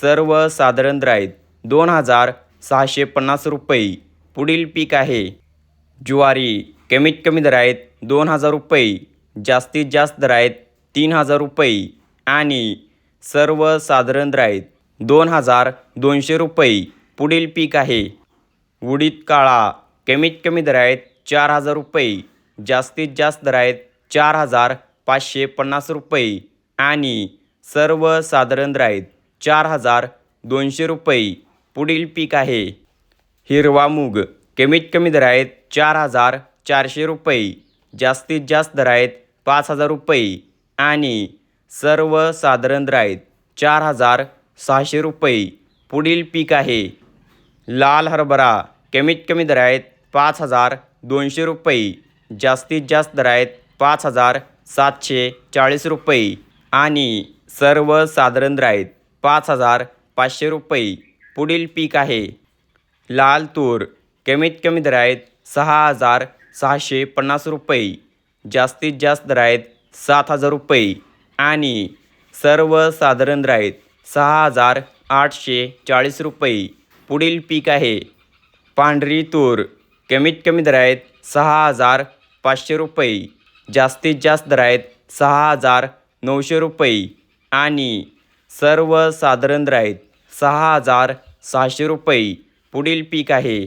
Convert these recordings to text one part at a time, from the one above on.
सर्वसाधारण साधारण आहेत दोन हजार सहाशे पन्नास रुपये. पुढील पीक आहे. ज्वारी कमीत कमी दर आहेत दोन हजार रुपये जास्तीत जास्त दर आहेत तीन हजार रुपये आणि सर्वसाधारण दर आहेत दोन हजार दोनशे रुपये. पुढील पीक आहे. उडीद काळा कमीत कमी दर आहेत चार हजार रुपये जास्तीत जास्त दर आहेत चार हजार पाचशे पन्नास रुपये आणि सर्वसाधारण साधारण आहेत चार हजार दोनशे रुपये. पुढील पीक आहे. हिरवा मूग. कमीत कमी दर आहेत चार हजार चारशे रुपये. जास्तीत जास्त दर आहेत पाच हजार रुपये. आणि सर्वसाधारण दर आहेत चार हजार सहाशे रुपये. पुढील पीक आहे. लाल हरभरा. कमीत कमी दर आहेत पाच हजार दोनशे रुपये. जास्तीत जास्त दर आहेत पाच हजार सातशे चाळीस रुपये. आणि सर्वसाधारण दर आहेत पाच हजार पाचशे रुपये. पुढील पीक आहे. लाल तूर. कमीत कमी दर आहेत सहा हजार सहाशे पन्नास रुपये. जास्तीत जास्त दर आहेत सात हजार रुपये. आणि सर्वसाधारण दर आहेत सहा हजार आठशे चाळीस रुपये. पुढील पीक आहे. पांढरी तूर. कमीत कमी दर आहेत सहा हजार पाचशे रुपये. जास्तीत जास्त दर आहेत सहा हजार नऊशे रुपये. आणि सर्व साधारण आहेत सहा हजार सहाशे रुपये पुढील पीक आहे.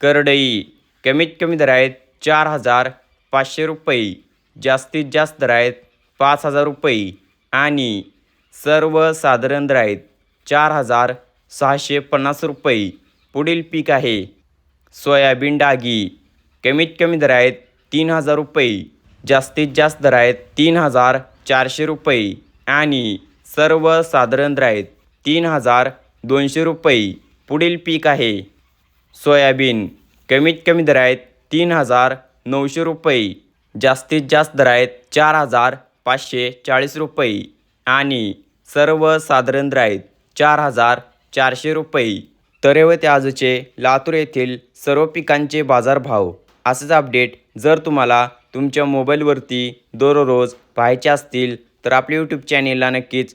करडई कमीत कमी दर आहेत चार हजार पाचशे रुपये जास्तीत जास्त दर आहेत पाच हजार रुपये आणि सर्वसाधारण दर आहेत चार हजार सहाशे पन्नास रुपये पुढील पीक आहे. सोयाबीन डागी कमीत कमी दर आहेत तीन हजार रुपये जास्तीत जास्त दर आहेत तीन हजार चारशे रुपये आणि सर्वसाधारण दर आहेत तीन हजार दोनशे रुपये पुढील पीक आहे. सोयाबीन कमीत कमी दर आहेत तीन हजार नऊशे रुपये जास्तीत जास्त दर आहेत चार हजार पाचशे चाळीस रुपये आणि सर्वसाधारण दर आहेत चार हजार चारशे रुपये. तर आजचे लातूर येथील सर्व पिकांचे बाजारभाव असेच अपडेट. जर तुम्हाला तुमच्या मोबाईलवरती दररोज पाहायचे असतील तर आपल्या यूट्यूब चॅनेलला नक्कीच